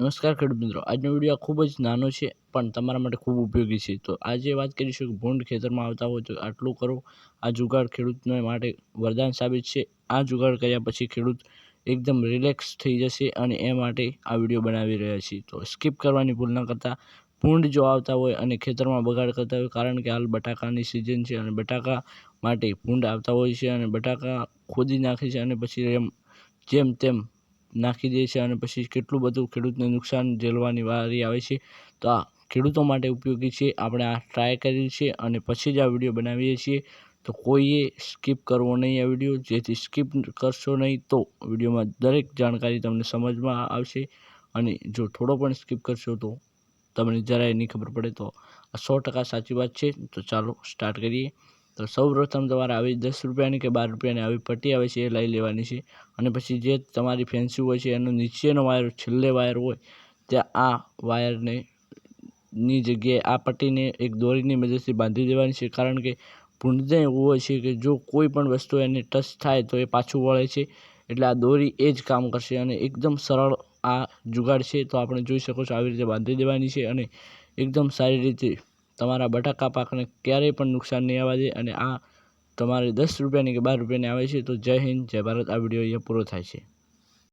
નમસ્કાર ખેડૂત મિત્રો. આજનો વીડિયો ખૂબ જ નાનો છે, પણ તમારા માટે ખૂબ ઉપયોગી છે. તો આજે વાત કરીશું કે ભૂંડ ખેતરમાં આવતા હોય તો આટલું કરો આ જુગાડ ખેડૂતને માટે વરદાન સાબિત છે. આ જુગાડ કર્યા પછી ખેડૂત એકદમ રિલેક્સ થઈ જશે અને એ માટે આ વીડિયો બનાવી રહ્યા છીએ તો સ્કીપ કરવાની ભૂલ ન કરતા. ભૂંડ જો આવતા હોય અને ખેતરમાં બગાડ કરતા હોય, કારણ કે હાલ બટાકાની સિઝન છે અને બટાકા માટે ભૂંડ આવતા હોય છે અને બટાકા ખોદી નાખે છે અને પછી એમ જેમ તેમ નાખી દે છે અને પછી કેટલું બધું ખેડૂતને નુકસાન ઝેલવાની વારી આવે છે. તો આ ખેડૂતો માટે ઉપયોગી છે. આપણે આ ટ્રાય કરીએ છીએ અને પછી જ આ વીડિયો બનાવીએ છીએ. તો કોઈએ સ્કીપ કરવો નહીં આ વીડિયો જેથી સ્કીપ કરશો નહીં તો વિડીયોમાં દરેક જાણકારી તમને સમજમાં આવશે. અને જો થોડો પણ સ્કીપ કરશો તો તમને જરાય નહીં ખબર પડે તો આ સો ટકા સાચી વાત છે. તો ચાલો સ્ટાર્ટ કરીએ. તો સૌપ્રથમ તમારે આવી દસ રૂપિયાની કે બાર રૂપિયાની આવી પટ્ટી આવે છે એ લઈ લેવાની છે. અને પછી જે તમારી ફેન્સી હોય છે, એનો નીચેનો વાયર, છેલ્લે વાયર હોય, ત્યાં આ વાયરને, ની જગ્યાએ આ પટ્ટીને એક દોરીની મદદથી બાંધી દેવાની છે. કારણ કે ભૂંડને એવું હોય છે કે જો કોઈ પણ વસ્તુ એને ટચ થાય તો એ પાછું વળે છે. એટલે આ દોરી એ જ કામ કરશે અને એકદમ સરળ આ જુગાડ છે. તો આપણે જોઈ શકો છો આવી રીતે બાંધી દેવાની છે અને એકદમ સારી રીતે તમારા બટાકા પાકને ક્યારેય પણ નુકસાન નહીં આવવા દે અને આ તમારે દસ રૂપિયાની કે બાર રૂપિયાની આવે છે, તો જય હિન્દ, જય ભારત. આ વીડિયો અહીંયા પૂરો થાય છે.